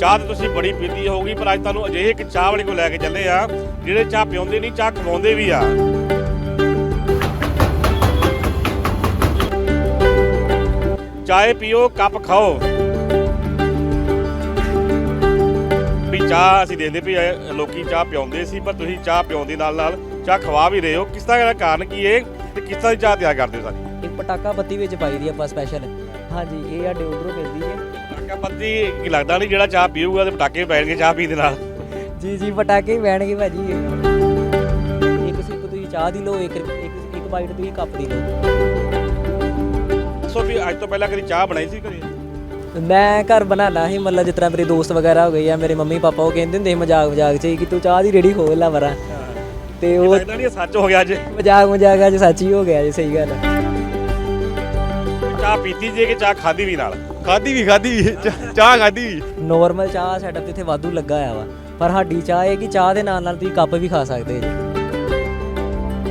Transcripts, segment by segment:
ਚਾਹ ਤੇ ਤੁਸੀਂ ਬੜੀ ਪੀਤੀ ਹੋਊਗੀ, ਪਰ ਅੱਜ ਤੁਹਾਨੂੰ ਅਜਿਹੇ ਇੱਕ ਚਾਹ ਵਾਲੇ ਕੋਲ ਲੈ ਕੇ ਚੱਲੇ ਆ, ਜਿਹੜੇ ਚਾਹ ਪਿਉਂਦੇ ਨਹੀਂ, ਚਾਹ ਖਵਾਉਂਦੇ ਵੀ ਆ। ਚਾਹ ਪੀਓ, ਕੱਪ ਖਾਓ। ਵੀ ਚਾਹ ਅਸੀਂ ਦਿੰਦੇ ਵੀ ਲੋਕੀ ਚਾਹ ਪਿਉਂਦੇ ਸੀ, ਪਰ ਤੁਸੀਂ ਚਾਹ ਪਿਉਣ ਦੇ ਨਾਲ ਨਾਲ ਚਾਹ ਖਵਾ ਵੀ ਰਹੇ ਹੋ। ਕਿਸ ਤਰ੍ਹਾਂ ਦਾ ਕਾਰਨ ਕੀ ਹੈ ਤੇ ਕਿਸ ਤਰ੍ਹਾਂ ਦੀ ਚਾਹ ਤਿਆਰ ਕਰਦੇ ਹੋ ਸਾਰੀ? ਇੱਕ ਪਟਾਕਾ ਬੱਤੀ ਵਿੱਚ ਪਾਈ ਦੀ ਆਪਾਂ ਸਪੈਸ਼ਲ ਹਾਂਜੀ, ਇਹ ਸਾਡੇ ਉਧਰੋਂ ਮਿਲਦੀ ਹੈ ਪੱਤੀ ਕੀ ਲੱਗਦਾ ਨਹੀਂ ਜਿਹੜਾ ਚਾਹ ਪੀਊਗਾ ਤੇ ਪਟਾਕੇ ਪੈਣਗੇ ਚਾਹ ਪੀਣ ਦੇ ਨਾਲ? ਜੀ ਜੀ ਪਟਾਕੇ ਹੀ ਬਹਿਣਗੇ ਭਾਜੀ। ਇਹ। ਇੱਕ ਸਿਪ ਤੁਸੀਂ ਚਾਹ ਦੀ ਲਓ ਇੱਕ ਇੱਕ ਇੱਕ ਬਾਈਟ ਤੁਸੀਂ ਕੱਪ ਦੀ ਲਓ। ਸੋ ਵੀ ਅੱਜ ਤੋਂ ਪਹਿਲਾਂ ਕਦੀ ਚਾਹ ਬਣਾਈ ਸੀ ਘਰੇ? ਮੈਂ ਘਰ ਬਣਾਣਾ ਸੀ ਮਤਲਬ ਜਿਸ ਤਰ੍ਹਾਂ ਮੇਰੇ ਦੋਸਤ ਵਗੈਰਾ ਹੋ ਗਏ ਜਾਂ ਮੇਰੇ ਮੰਮੀ ਪਾਪਾ ਉਹ ਕਹਿੰਦੇ ਹੁੰਦੇ ਸੀ ਮਜ਼ਾਕ ਮਜ਼ਾਕ 'ਚ ਕਿ ਤੂੰ ਚਾਹ ਦੀ ਰੇੜੀ ਖੋਲ ਲਾ ਵਰਾ ਤੇ ਉਹ ਲੱਗਦਾ ਨਹੀਂ ਇਹ ਸੱਚ ਹੋ ਗਿਆ ਅੱਜ। ਮਜ਼ਾਕ ਮਜ਼ਾਕ ਅੱਜ ਸੱਚ ਹੀ ਹੋ ਗਿਆ ਜੀ ਸਹੀ ਗੱਲ ਹੈ ਚਾਹ ਪੀਤੀ ਜੇ ਕਿ ਚਾਹ ਖਾਦੀ ਵੀ ਨਾਲ? ਖਾਦੀ ਵੀ ਖਾਦੀ ਵੀ ਚਾਹ- ਖਾਦੀ ਵੀ। ਨੋਰਮਲ ਚਾਹ ਸੈਟਅਪ ਤੇ ਇੱਥੇ ਵਾਧੂ ਲੱਗਾ ਆ ਵਾ। ਪਰ ਸਾਡੀ ਚਾਹ ਇਹ ਕਿ ਚਾਹ ਦੇ ਨਾਲ ਨਾਲ ਤੁਸੀਂ ਕੱਪ ਵੀ ਖਾ ਸਕਦੇ ਜੀ।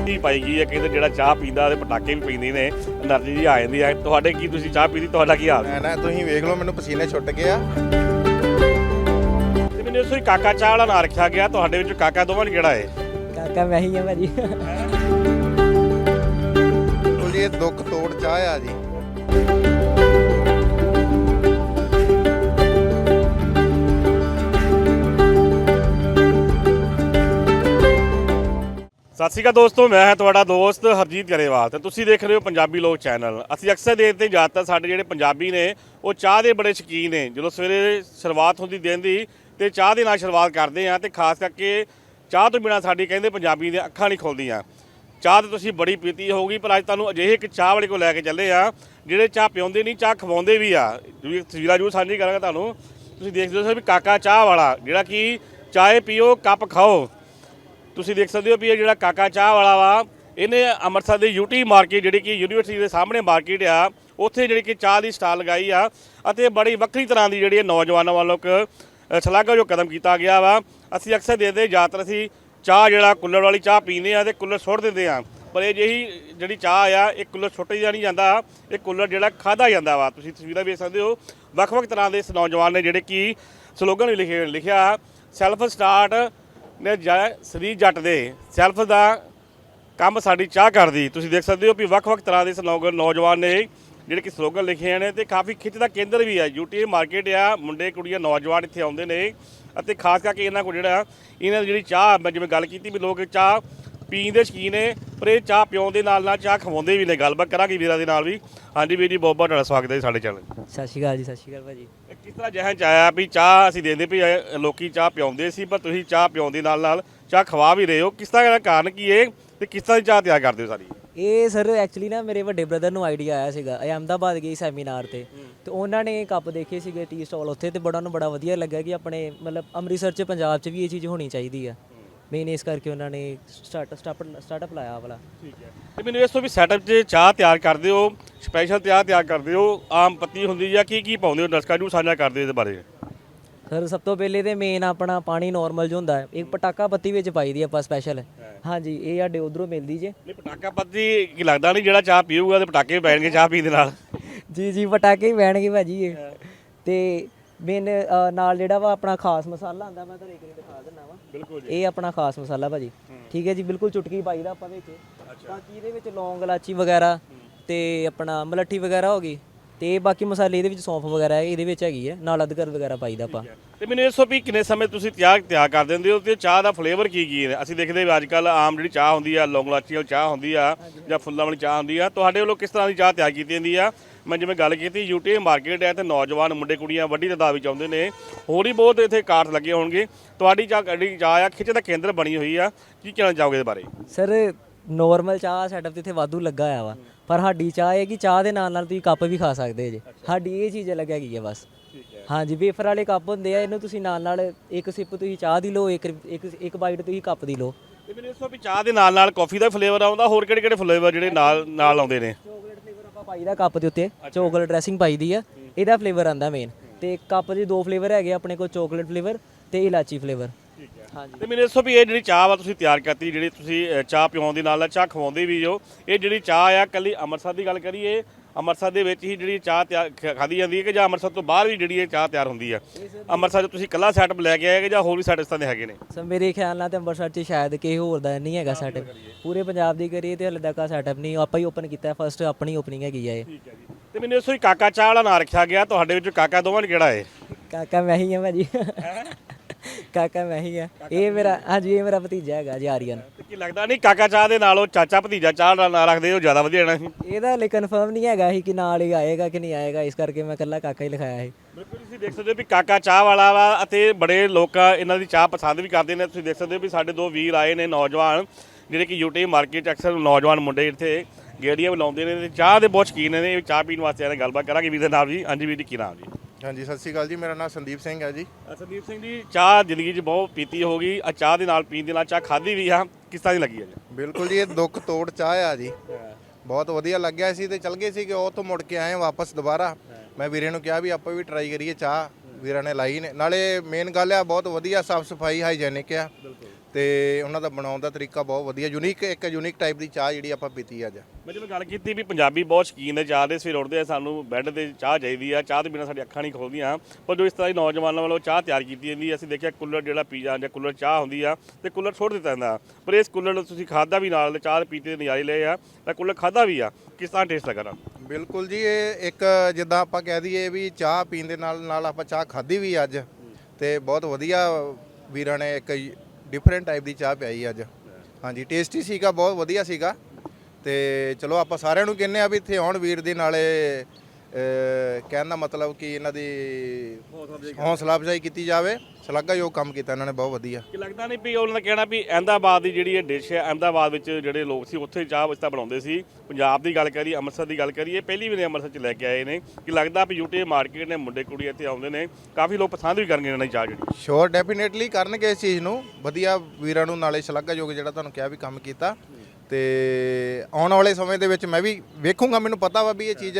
ਟੀ ਪਾਈ ਗਈ ਹੈ? ਕਹਿੰਦੇ ਜਿਹੜਾ ਚਾਹ ਪੀਂਦਾ ਤੇ ਪਟਾਕੇ ਵੀ ਪੀਂਦੇ ਨੇ એનર્ਜੀ ਜੀ ਆ ਜਾਂਦੀ ਹੈ। ਤੁਹਾਡੇ ਕੀ ਤੁਸੀਂ ਚਾਹ ਪੀਤੀ? ਤੁਹਾਡਾ ਕੀ ਹਾਲ? ਮੈਂ ਨਾ ਤੁਸੀਂ ਵੇਖ ਲਓ ਮੈਨੂੰ ਪਸੀਨੇ ਛੁੱਟ ਗਏ ਆ। ਤੇ ਮੈਨੂੰ ਦੱਸੋ ਕਾਕਾ ਚਾਹ ਵਾਲਾ ਨਾਂ ਰੱਖਿਆ ਗਿਆ ਤੁਹਾਡੇ ਵਿੱਚ ਕਾਕਾ ਦੋਵਾਂ ਨੂੰ ਕਿਹੜਾ ਹੈ? ਕਾਕਾ ਮੈਂ ਹੀ ਆ ਭਾਜੀ। ਬਿਲਕੁਲ ਦੁੱਖ ਤੋੜ ਚਾਹ ਆ ਜੀ। ਸਤਿ ਸ਼੍ਰੀ ਅਕਾਲ ਦੋਸਤੋ, ਮੈਂ ਹਾਂ ਤੁਹਾਡਾ ਦੋਸਤ ਹਰਜੀਤ ਗਰੇਵਾਲ ਤੇ ਤੁਸੀਂ ਦੇਖ ਰਹੇ ਹੋ ਪੰਜਾਬੀ ਲੋਕ ਚੈਨਲ। ਅਸੀਂ ਅਕਸਰ ਦੇਖਦੇ ਹਾਂ ਜ਼ਿਆਦਾਤਰ ਸਾਡੇ ਜਿਹੜੇ ਪੰਜਾਬੀ ਨੇ, ਉਹ ਚਾਹ ਦੇ ਬੜੇ ਸ਼ੌਕੀਨ ਨੇ। ਜਦੋਂ ਸਵੇਰੇ ਸ਼ੁਰੂਆਤ ਹੁੰਦੀ ਦਿਨ ਦੀ ਤੇ ਚਾਹ ਦੇ ਨਾਲ ਸ਼ੁਰੂਆਤ ਕਰਦੇ ਹਾਂ ਤੇ ਖਾਸ ਕਰਕੇ ਚਾਹ ਤੋਂ ਬਿਨਾ ਸਾਡੀ ਕਹਿੰਦੇ ਪੰਜਾਬੀ ਦੀਆਂ ਅੱਖਾਂ ਨਹੀਂ ਖੁੱਲਦੀਆਂ। ਚਾਹ ਤਾਂ ਤੁਸੀਂ ਬੜੀ ਪੀਤੀ ਹੋਊਗੀ, ਪਰ ਅੱਜ ਤੁਹਾਨੂੰ ਅਜਿਹੇ ਇੱਕ ਚਾਹ ਵਾਲੇ ਕੋਲ ਲੈ ਕੇ ਚੱਲੇ ਆ ਜਿਹੜੇ ਚਾਹ ਪਿਉਂਦੇ ਨਹੀਂ, ਚਾਹ ਖਵਾਉਂਦੇ ਵੀ ਆ। ਜਿਹੜੀ ਤਸਵੀਰਾਂ ਜੂ ਸਾਂਝੀ ਕਰਾਂਗਾ ਤੁਹਾਨੂੰ। ਤੁਸੀਂ ਦੇਖਦੇ ਹੋ ਵੀ ਕਾਕਾ ਚਾਹ ਵਾਲਾ, ਜਿਹੜਾ ਕਿ ਚਾਹੇ ਪੀਓ, ਕੱਪ ਖਾਓ। ਤੁਸੀਂ ਦੇਖ ਸਕਦੇ ਹੋ ਵੀ ਇਹ ਜਿਹੜਾ ਕਾਕਾ ਚਾਹ ਵਾਲਾ ਵਾ, ਇਹਨੇ ਅੰਮ੍ਰਿਤਸਰ ਦੇ ਯੂਟੀ ਮਾਰਕੀਟ ਜਿਹੜੀ ਕਿ ਯੂਨੀਵਰਸਿਟੀ ਦੇ ਸਾਹਮਣੇ ਮਾਰਕੀਟ ਆ, ਉੱਥੇ ਜਿਹੜੀ ਕਿ ਚਾਹ ਦੀ ਸਟਾਲ ਲਗਾਈ ਆ ਅਤੇ ਬੜੀ ਵੱਖਰੀ ਤਰ੍ਹਾਂ ਦੀ ਜਿਹੜੀ ਇਹ ਨੌਜਵਾਨਾਂ ਵੱਲੋਂ ਇੱਕ ਸ਼ਲਾਘਾ ਜੋ ਕਦਮ ਕੀਤਾ ਗਿਆ ਵਾ। ਅਸੀਂ ਅਕਸਰ ਦੇਖਦੇ ਜ਼ਿਆਦਾਤਰ ਅਸੀਂ ਚਾਹ ਜਿਹੜਾ ਕੁੱਲਰ ਵਾਲੀ ਚਾਹ ਪੀਂਦੇ ਆ ਤੇ ਕੁੱਲਰ ਸੁੱਟ ਦਿੰਦੇ ਆ, ਪਰ ਇਹ ਜਿਹੀ ਜਿਹੜੀ ਚਾਹ ਆ, ਇਹ ਕੁੱਲਰ ਸੁੱਟਿਆ ਨਹੀਂ ਜਾਂਦਾ, ਇਹ ਕੁੱਲਰ ਜਿਹੜਾ ਖਾਦਾ ਜਾਂਦਾ ਵਾ। ਤੁਸੀਂ ਤਸਵੀਰਾਂ ਵੇਖ ਸਕਦੇ ਹੋ, ਵੱਖ-ਵੱਖ ਤਰ੍ਹਾਂ ਦੇ ਇਸ ਨੌਜਵਾਨ ਨੇ ਜਿਹੜੇ ਕਿ ਸਲੋਗਨ ਲਿਖੇ ਲਿਖਿਆ ਸੈਲਫ ਸਟਾਰਟ ਨੇ ਜੈ ਸ੍ਰੀ ਜੱਟ ਦੇ ਸੈਲਫ ਦਾ ਕੰਮ ਸਾਡੀ ਚਾਹ ਕਰਦੀ। ਤੁਸੀਂ ਦੇਖ ਸਕਦੇ ਹੋ ਵੀ ਵੱਖ-ਵੱਖ ਤਰ੍ਹਾਂ ਦੇ ਸਲੋਗਨ ਨੌਜਵਾਨ ਨੇ ਜਿਹੜੇ ਕਿ ਸਲੋਗਨ ਲਿਖੇ ਨੇ ਤੇ ਕਾਫੀ ਖਿੱਚ ਦਾ ਕੇਂਦਰ ਵੀ ਹੈ ਯੂਟੀ ਮਾਰਕੀਟ ਆ, ਮੁੰਡੇ, ਕੁੜੀਆਂ, ਨੌਜਵਾਨ ਇੱਥੇ ਆਉਂਦੇ ਨੇ ਅਤੇ ਖਾਸ ਕਰਕੇ ਇਹਨਾਂ ਕੋਲ ਜਿਹੜਾ, ਇਹਨਾਂ ਦੀ ਜਿਹੜੀ ਚਾਹ, ਮੈਂ ਜਿਵੇਂ ਗੱਲ ਕੀਤੀ ਵੀ ਲੋਕ ਚਾਹ ਪੀਣ ਦੇ ਸ਼ੌਕੀਨ ਨੇ ਪਰ ਇਹ ਚਾਹ ਪਿਉਣ ਦੇ ਨਾਲ ਨਾਲ ਚਾਹ ਖਵਾਉਂਦੇ ਵੀ ਨੇ ਗੱਲਬਾਤ ਕਰਾਂਗੇ ਵੀਰਾਂ ਦੇ ਨਾਲ ਵੀ। ਹਾਂਜੀ ਵੀਰ ਜੀ ਬਹੁਤ ਬਹੁਤ ਤੁਹਾਡਾ ਸਵਾਗਤ ਹੈ ਜੀ ਸਾਡੇ ਚੈਨਲ ਸਤਿ ਸ਼੍ਰੀ ਅਕਾਲ ਜੀ ਸਤਿ ਸ਼੍ਰੀ ਅਕਾਲ ਭਾਜੀ। ਇਹ ਕਿਸ ਤਰ੍ਹਾਂ ਜਹਨ ਚ ਆਇਆ ਵੀ ਚਾਹ ਅਸੀਂ ਦਿੰਦੇ ਵੀ ਇਹ ਲੋਕੀ ਚਾਹ ਪਿਆਉਂਦੇ ਸੀ ਪਰ ਤੁਸੀਂ ਚਾਹ ਪਿਆਉਣ ਦੇ ਨਾਲ ਨਾਲ ਚਾਹ ਖਵਾ ਵੀ ਰਹੇ ਹੋ। ਕਿਸ ਤਰ੍ਹਾਂ ਦਾ ਕਾਰਨ ਕੀ ਹੈ ਤੇ ਕਿਸ ਤਰ੍ਹਾਂ ਦੀ ਚਾਹ ਤਿਆਰ ਕਰਦੇ ਹੋ ਸਾਰੀ? ਇਹ ਸਰ ਐਕਚੁਅਲੀ ਨਾ ਮੇਰੇ ਵੱਡੇ ਬ੍ਰਦਰ ਨੂੰ ਆਈਡੀਆ ਆਇਆ ਸੀਗਾ ਇਹ ਅਹਿਮਦਾਬਾਦ ਗਈ ਸੈਮੀਨਾਰ ਤੇ। ਤੇ ਉਹਨਾਂ ਨੇ ਕੱਪ ਦੇਖੇ ਸੀਗੇ ਟੀ ਸਟਾਲ ਉੱਥੇ ਤੇ ਬੜਾ ਉਹਨੂੰ ਬੜਾ ਵਧੀਆ ਲੱਗਾ ਕਿ ਆਪਣੇ ਮਤਲਬ ਅੰਮ੍ਰਿਤਸਰ ਚ ਪੰਜਾਬ ਚ ਵੀ ਇਹ ਚੀਜ਼ ਹੋਣੀ ਚਾਹੀਦੀ ਆ। ਮੇਨ ਇਸ ਕਰਕੇ ਉਹਨਾਂ ਨੇ ਸਟਾਰਟ ਸਟਾਰਟਅਪ ਲਾਇਆ ਆਹ ਵਾਲਾ। ਠੀਕ ਹੈ। ਤੇ ਮੈਨੂੰ ਇਸ ਤੋਂ ਵੀ ਸੈਟਅਪ 'ਚ ਚਾਹ ਤਿਆਰ ਕਰਦੇ ਹੋ ਸਪੈਸ਼ਲ ਚਾਹ ਤਿਆਰ ਕਰਦੇ ਹੋ ਆਮ ਪੱਤੀ ਹੁੰਦੀ ਜਾਂ ਕੀ ਕੀ ਪਾਉਂਦੇ ਹੋ ਦਰਸ਼ਕਾਂ ਨੂੰ ਸਾਂਝਾ ਕਰਦੇ ਹੋ ਇਹਦੇ ਬਾਰੇ? ਸਰ ਸਭ ਤੋਂ ਪਹਿਲੇ ਤੇ ਮੇਨ ਆਪਣਾ ਪਾਣੀ ਨਾਰਮਲ ਜੋ ਹੁੰਦਾ ਹੈ ਇੱਕ ਪਟਾਕਾ ਬੱਤੀ ਵਿੱਚ ਪਾਈ ਦੀ ਆਪਾਂ ਸਪੈਸ਼ਲ ਹਾਂਜੀ ਇਹ ਸਾਡੇ ਉਧਰੋਂ ਮਿਲਦੀ ਜੇ। ਨਹੀਂ ਪਟਾਕਾ ਪੱਤੀ ਕੀ ਲੱਗਦਾ ਨਹੀਂ ਜਿਹੜਾ ਚਾਹ ਪੀਊਗਾ ਤੇ ਪਟਾਕੇ ਵੀ ਪੈਣਗੇ ਚਾਹ ਪੀਣ ਦੇ ਨਾਲ? ਜੀ ਜੀ ਪਟਾਕੇ ਹੀ ਬਹਿਣਗੇ ਭਾਜੀ ਇਹ। ਤੇ ਮੇਨ ਨਾਲ ਜਿਹੜਾ ਵਾ ਆਪਣਾ ਖਾਸ ਮਸਾਲਾ ਆਂਦਾ ਮੈਂ ਤੁਹਾਨੂੰ ਇੱਕ ਵਾਰੀ ਦਿਖਾ ਦਿੰਦਾ। ਬਿਲਕੁਲ ਇਹ ਆਪਣਾ ਖਾਸ ਮਸਾਲਾ ਭਾਜੀ। ਠੀਕ ਹੈ ਜੀ ਬਿਲਕੁਲ ਚੁਟਕੀ ਪਾਈਦਾ ਆਪਾਂ ਵਿੱਚ। ਬਾਕੀ ਇਹਦੇ ਵਿੱਚ ਲੌਂਗ ਇਲਾਚੀ ਵਗੈਰਾ ਤੇ ਆਪਣਾ ਮਲੱਠੀ ਵਗੈਰਾ ਹੋ ਗਈ। ਤੇ ਬਾਕੀ ਮਸਾਲੇ ਇਹਦੇ ਵਿੱਚ ਸੌਂਫ ਵਗੈਰਾ ਹੈ ਇਹਦੇ ਵਿੱਚ ਹੈਗੀ ਹੈ ਨਾਲ ਅਦਰਕ ਵਗੈਰਾ ਪਾਈਦਾ ਆਪਾਂ। ਤੇ ਮੈਨੂੰ ਤੋਂ ਵੀ ਕਿੰਨੇ ਸਮੇਂ ਤੁਸੀਂ ਤਿਆਰ ਤਿਆਰ ਕਰ ਦਿੰਦੇ ਹੋ ਤੇ ਚਾਹ ਦਾ ਫਲੇਵਰ ਕੀ ਕੀ ਹੈ? ਅਸੀਂ ਦੇਖਦੇ ਵੀ ਅੱਜ ਕੱਲ ਆਮ ਜਿਹੜੀ ਚਾਹ ਹੁੰਦੀ ਆ ਲੌਂਗ ਲਾਚੀ ਵਾਲੀ ਚਾਹ ਹੁੰਦੀ ਆ ਜਾਂ ਫੁੱਲਾਂ ਵਾਲੀ ਚਾਹ ਹੁੰਦੀ ਆ ਤੁਹਾਡੇ ਵੱਲੋਂ ਕਿਸ ਤਰ੍ਹਾਂ ਦੀ ਚਾਹ ਤਿਆਰ ਕੀਤੀ ਜਾਂਦੀ ਆ? ਮੈਂ ਜਿਵੇਂ ਗੱਲ ਕੀਤੀ ਯੂਟੀ ਮਾਰਕੀਟ ਹੈ ਤੇ ਨੌਜਵਾਨ ਮੁੰਡੇ ਕੁੜੀਆਂ ਵੱਡੀ ਤਾਦਾਦ ਵਿੱਚ ਆਉਂਦੇ ਨੇ। ਹੋਰ ਹੀ ਬਹੁਤ ਇੱਥੇ ਕਾਰਟ ਲੱਗੇ ਹੋਣਗੇ। ਤੁਹਾਡੀ ਚਾਹ ਜਿਹੜੀ ਚਾਹ ਆ ਖਿੱਚ ਦਾ ਕੇਂਦਰ ਬਣੀ ਹੋਈ ਆ। ਕੀ ਕਹਿਣਾ ਚਾਹੋਗੇ ਇਹਦੇ ਬਾਰੇ? ਸਰ ਨਾਰਮਲ ਚਾਹ ਸੈਟਅਪ ਤੇ ਇੱਥੇ ਵਾਧੂ ਲੱਗਾ ਹੋਇਆ ਵਾ। ਪਰ ਸਾਡੀ ਚਾਹ ਇਹ ਕਿ ਚਾਹ ਦੇ ਨਾਲ ਨਾਲ ਤੁਸੀਂ ਕੱਪ ਵੀ ਖਾ ਸਕਦੇ ਜੇ। ਸਾਡੀ ਇਹ ਚੀਜ਼ ਅਲੱਗ ਹੈਗੀ ਹੈ ਬਸ। ਹਾਂਜੀ ਵੇਫਰ ਵਾਲੇ ਕੱਪ ਹੁੰਦੇ ਆ ਇਹਨੂੰ ਤੁਸੀਂ ਨਾਲ ਨਾਲ ਇੱਕ ਸਿਪ ਤੁਸੀਂ ਚਾਹ ਦੀ ਲਓ ਇੱਕ ਇੱਕ ਇੱਕ ਬਾਈਟ ਤੁਸੀਂ ਕੱਪ ਦੀ ਲਓ। ਤੇ ਮੈਨੂੰ ਇਸ ਤੋਂ ਵੀ ਚਾਹ ਦੇ ਨਾਲ ਨਾਲ ਕਾਫੀ ਦਾ ਫਲੇਵਰ ਆਉਂਦਾ ਹੋਰ ਕਿਹੜੇ ਕਿਹੜੇ ਫਲੇਵਰ ਜਿਹੜੇ ਨਾਲ ਨਾਲ ਆਉਂਦੇ ਨੇ? ਚੋਕਲੇਟ ਆਪਾਂ ਪਾਈਦਾ ਕੱਪ ਦੇ ਉੱਤੇ ਚੋਕਲੇਟ ਡਰੈਸਿੰਗ ਪਾਈਦੀ ਆ। ਇਹਦਾ ਫਲੇਵਰ ਆਂਦਾ ਮੇਨ ਤੇ ਕੱਪ ਦੇ ਦੋ ਫਲੇਵਰ ਹੈਗੇ ਆਪਣੇ ਕੋਲ ਚੋਕਲੇਟ ਫਲੇਵਰ ਤੇ ਇਲਾਚੀ ਫਲੇਵਰ ਹਾਂਜੀ। ਤੇ ਮੈਨੂੰ ਦੱਸੋ ਵੀ ਇਹ ਜਿਹੜੀ ਚਾਹ ਵਾ ਤੁਸੀਂ ਤਿਆਰ ਕਰਤੀ ਜਿਹੜੀ ਤੁਸੀਂ ਚਾਹ ਪਿਉਣ ਦੇ ਨਾਲ ਨਾਲ ਚਾਹ ਖਵਾਉਂਦੇ ਵੀ ਹੋ ਇਹ ਜਿਹੜੀ ਚਾਹ ਆ ਕੱਲੀ ਅੰਮ੍ਰਿਤਸਰ ਦੀ ਗੱਲ ਕਰੀਏ ਅੰਮ੍ਰਿਤਸਰ ਦੇ ਵਿੱਚ ਹੀ ਜਿਹੜੀ ਚਾਹ ਤਿਆਰ ਖ- ਖਾਧੀ ਜਾਂਦੀ ਹੈ ਕਿ ਜਾਂ ਅੰਮ੍ਰਿਤਸਰ ਤੋਂ ਬਾਹਰ ਵੀ ਜਿਹੜੀ ਇਹ ਚਾਹ ਤਿਆਰ ਹੁੰਦੀ ਆ? ਅੰਮ੍ਰਿਤਸਰ 'ਚ ਤੁਸੀਂ ਇਕੱਲਾ ਸੈਟਅਪ ਲੈ ਕੇ ਆਏ ਕਿ ਜਾਂ ਹੋਰ ਵੀ ਸੈਟਅਪ ਇਸ ਤਰ੍ਹਾਂ ਦੇ ਹੈਗੇ ਨੇ? ਸੋ ਮੇਰੇ ਖਿਆਲ ਨਾਲ ਤੇ ਅੰਮ੍ਰਿਤਸਰ 'ਚ ਸ਼ਾਇਦ ਕਿਸੇ ਹੋਰ ਦਾ ਨਹੀਂ ਹੈਗਾ ਸੈਟਅਪ ਪੂਰੇ ਪੰਜਾਬ ਦੀ ਕਰੀਏ ਤੇ ਹਲੇ ਤੱਕ ਸੈਟਅਪ ਨਹੀਂ ਆਪਾਂ ਹੀ ਓਪਨ ਕੀਤਾ ਫਸਟ ਆਪਣੀ ਓਪਨਿੰਗ ਹੈਗੀ ਆ ਇਹ। ਠੀਕ ਹੈ ਜੀ। ਤੇ ਮੈਨੂੰ ਇਸੋ ਹੀ ਕਾਕਾ ਚਾਹ ਵਾਲਾ ਨਾਂ ਰੱਖਿਆ ਗਿਆ ਤੁਹਾਡੇ ਵਿੱਚੋਂ ਕਾਕਾ ਦੋਵਾਂ 'ਚ ਕਿਹੜਾ ਹੈ ਕਾਕਾ ਮੈਂ ਹੀ ਆ ਭਾਜੀ। ਕਾਕਾ ਮੈਂ ਹੀ ਆ। ਇਹ ਮੇਰਾ ਹਾਂਜੀ ਇਹ ਮੇਰਾ ਭਤੀਜਾ ਹੈਗਾ ਜੀ ਆਰੀਅਨ। ਕੀ ਲੱਗਦਾ? ਨਹੀਂ ਕਾਕਾ ਚਾਹ ਦੇ ਨਾਲੋਂ ਚਾਚਾ ਭਤੀਜਾ ਚਾਹ ਦਾ ਨਾਂ ਰੱਖਦੇ ਉਹ ਜ਼ਿਆਦਾ ਵਧੀਆ ਰਹਿਣਾ ਸੀ ਇਹਦਾ ਹਲੇ ਕਨਫਰਮ ਨਹੀਂ ਹੈਗਾ ਸੀ ਕਿ ਨਾਲ ਹੀ ਆਏਗਾ ਕਿ ਨਹੀਂ ਆਏਗਾ ਇਸ ਕਰਕੇ ਮੈਂ ਇਕੱਲਾ ਕਾਕਾ ਹੀ ਲਿਖਾਇਆ ਸੀ। ਬਿਲਕੁਲ ਤੁਸੀਂ ਦੇਖ ਸਕਦੇ ਹੋ ਵੀ ਕਾਕਾ ਚਾਹ ਵਾਲਾ ਵਾ ਅਤੇ ਬੜੇ ਲੋਕ ਇਹਨਾਂ ਦੀ ਚਾਹ ਪਸੰਦ ਵੀ ਕਰਦੇ ਨੇ। ਤੁਸੀਂ ਦੇਖ ਸਕਦੇ ਹੋ ਵੀ ਸਾਡੇ ਦੋ ਵੀਰ ਆਏ ਨੇ ਨੌਜਵਾਨ ਜਿਹੜੇ ਕਿ ਯੂਟੀ ਮਾਰਕੀਟ 'ਚ ਅਕਸਰ ਨੌਜਵਾਨ ਮੁੰਡੇ ਇੱਥੇ ਗੇੜੀਆਂ ਬੁਲਾਉਂਦੇ ਨੇ ਤੇ ਚਾਹ ਦੇ ਬਹੁਤ ਸ਼ੌਕੀਨ ਨੇ ਚਾਹ ਪੀਣ ਵਾਸਤੇ ਆਏ ਨੇ। ਗੱਲਬਾਤ ਕਰਾਂਗੇ ਵੀਰ ਦੇ ਨਾਲ ਜੀ ਹਾਂਜੀ ਵੀਰ ਜੀ ਕੀ ਨਾਮ ਜੀ? ਹਾਂਜੀ ਸਤਿ ਸ਼੍ਰੀ ਅਕਾਲ ਜੀ ਮੇਰਾ ਨਾਮ ਸੰਦੀਪ ਸਿੰਘ ਹੈ ਜੀ। ਸੰਦੀਪ ਸਿੰਘ ਜੀ ਚਾਹ ਜ਼ਿੰਦਗੀ 'ਚ ਬਹੁਤ ਪੀਤੀ ਹੋਗੀ ਆ ਚਾਹ ਦੇ ਨਾਲ ਪੀਣ ਦੇ ਨਾਲ ਚਾਹ ਖਾਧੀ ਵੀ ਆ ਕਿਸ ਤਰ੍ਹਾਂ ਦੀ ਲੱਗੀ ਆ ਜੀ ਬਿਲਕੁਲ ਜੀ ਇਹ ਦੁੱਖ ਤੋੜ ਚਾਹ ਆ ਜੀ। ਬਹੁਤ ਵਧੀਆ ਲੱਗਿਆ ਸੀ ਤੇ ਚਲ ਗਏ ਸੀ ਕਿ ਉਹ ਤੋਂ ਮੁੜ ਕੇ ਆਏ ਵਾਪਸ ਦੁਬਾਰਾ। ਮੈਂ ਵੀਰੇ ਨੂੰ ਕਿਹਾ ਵੀ ਆਪਾਂ ਵੀ ਟਰਾਈ ਕਰੀਏ ਚਾਹ ਵੀਰਾਂ ਨੇ ਲਾਈ ਨੇ। ਨਾਲੇ ਮੇਨ ਗੱਲ ਆ ਬਹੁਤ ਵਧੀਆ ਸਾਫ਼ ਸਫ਼ਾਈ ਹਾਈਜੈਨਿਕ ਆ ਤੇ ਉਹਨਾਂ ਦਾ ਬਣਾਉਣ ਦਾ ਤਰੀਕਾ ਬਹੁਤ ਵਧੀਆ ਯੂਨੀਕ ਇੱਕ ਯੂਨੀਕ ਟਾਈਪ ਦੀ ਚਾਹ ਜਿਹੜੀ ਆਪਾਂ ਪੀਤੀ ਅੱਜ। ਮੈਂ ਜਦੋਂ ਗੱਲ ਕੀਤੀ ਵੀ ਪੰਜਾਬੀ ਬਹੁਤ ਸ਼ੌਕੀਨ ਨੇ ਚਾਹ ਦੇ ਸਵੇਰ ਉੱਠਦੇ ਆ ਸਾਨੂੰ ਬੈੱਡ ਤੇ ਚਾਹ ਚਾਹੀਦੀ ਆ ਚਾਹ ਤੋਂ ਬਿਨਾਂ ਸਾਡੀ ਅੱਖਾਂ ਨਹੀਂ ਖੋਲਦੀਆਂ। ਪਰ ਜੋ ਇਸ ਤਰ੍ਹਾਂ ਦੀ ਨੌਜਵਾਨਾਂ ਵੱਲੋਂ ਚਾਹ ਤਿਆਰ ਕੀਤੀ ਜਾਂਦੀ ਹੈ, ਅਸੀਂ ਦੇਖਿਆ ਕੁੱਲਰ ਜਿਹੜਾ ਪੀਜ਼ਾ ਜਾਂ ਕੁੱਲਰ ਚਾਹ ਹੁੰਦੀ ਆ ਤੇ ਕੁੱਲਰ ਛੋੜ ਦਿੱਤਾ ਜਾਂਦਾ। ਪਰ ਇਸ ਕੁੱਲਰ ਨੂੰ ਤੁਸੀਂ ਖਾਦਾ ਵੀ ਨਾਲ ਚਾਹ ਪੀਤੇ ਦੇ ਨਜ਼ਾਰੇ ਲਏ ਆ ਤਾਂ ਕੁੱਲਰ ਖਾਦਾ ਵੀ ਆ। ਕਿਸ ਤਰ੍ਹਾਂ ਟੇਸਟ ਲੱਗਾ ਤੁਹਾਨੂੰ ਬਿਲਕੁਲ ਜੀ ਇਹ ਇੱਕ ਜਿੱਦਾਂ ਆਪਾਂ ਕਹਿ ਦਈਏ ਵੀ ਚਾਹ ਪੀਣ ਦੇ ਨਾਲ ਨਾਲ ਆਪਾਂ ਚਾਹ ਖਾਧੀ ਵੀ ਅੱਜ ਤੇ ਬਹੁਤ ਵਧੀਆ ਵੀਰਾਂ ਨੇ ਇੱਕ ਡਿਫਰੈਂਟ ਟਾਈਪ ਦੀ ਚਾਹ ਪਿਆਈ ਅੱਜ। ਹਾਂਜੀ ਟੇਸਟੀ ਸੀਗਾ, ਬਹੁਤ ਵਧੀਆ ਸੀਗਾ। ਤੇ ਚਲੋ ਆਪਾਂ ਸਾਰਿਆਂ ਨੂੰ ਕਹਿੰਨੇ ਆ ਵੀ ਇੱਥੇ ਆਉਣ ਵੀਰ ਦੇ ਨਾਲੇ ਕਹਿਣ ਦਾ ਮਤਲਬ ਕਿ ਇਹਨਾਂ ਦੀ ਹੌਸਲਾ ਅਫਜ਼ਾਈ ਕੀਤੀ। ਜਾਵੇ ਸ਼ਲਾਘਾਯੋਗ ਕੰਮ ਕੀਤਾ ਇਹਨਾਂ ਨੇ ਬਹੁਤ ਵਧੀਆ। ਕਿ ਲੱਗਦਾ ਨਹੀਂ ਵੀ ਉਹਨਾਂ ਦਾ ਕਹਿਣਾ ਵੀ ਅਹਿਮਦਾਬਾਦ ਦੀ ਜਿਹੜੀ ਇਹ ਡਿਸ਼ ਹੈ ਅਹਿਮਦਾਬਾਦ ਵਿੱਚ ਜਿਹੜੇ ਲੋਕ ਸੀ ਉੱਥੇ ਚਾਹ ਵਸਤਾ ਬਣਾਉਂਦੇ ਸੀ। ਪੰਜਾਬ ਦੀ ਗੱਲ ਕਰੀਏ ਅੰਮ੍ਰਿਤਸਰ ਦੀ ਗੱਲ ਕਰੀਏ ਪਹਿਲੀ ਵਾਰ ਅੰਮ੍ਰਿਤਸਰ ਚ ਲੈ ਕੇ ਆਏ ਨੇ। ਕਿ ਲੱਗਦਾ ਵੀ ਯੂਟੀ ਮਾਰਕੀਟ ਨੇ ਮੁੰਡੇ ਕੁੜੀ ਇੱਥੇ ਆਉਂਦੇ ਨੇ ਕਾਫੀ ਲੋਕ ਪਸੰਦ ਵੀ ਕਰਨਗੇ ਇਹਨਾਂ ਦੀ ਚਾਹ ਜਿਹੜੀ। ਸ਼ੋਰ ਡੈਫੀਨੇਟਲੀ ਕਰਨਗੇ ਇਸ ਚੀਜ਼ ਨੂੰ। ਵਧੀਆ ਵੀਰਾਂ ਨੂੰ ਨਾਲੇ ਸ਼ਲਾਘਾਯੋਗ ਜਿਹੜਾ ਤੁਹਾਨੂੰ ਕਿਹਾ ਵੀ ਕੰਮ ਕੀਤਾ। ਤੇ ਆਉਣ ਵਾਲੇ ਸਮੇਂ ਦੇ ਵਿੱਚ ਮੈਂ ਵੀ ਵੇਖੂੰਗਾ ਮੈਨੂੰ ਪਤਾ ਵਾ ਵੀ ਇਹ ਚੀਜ਼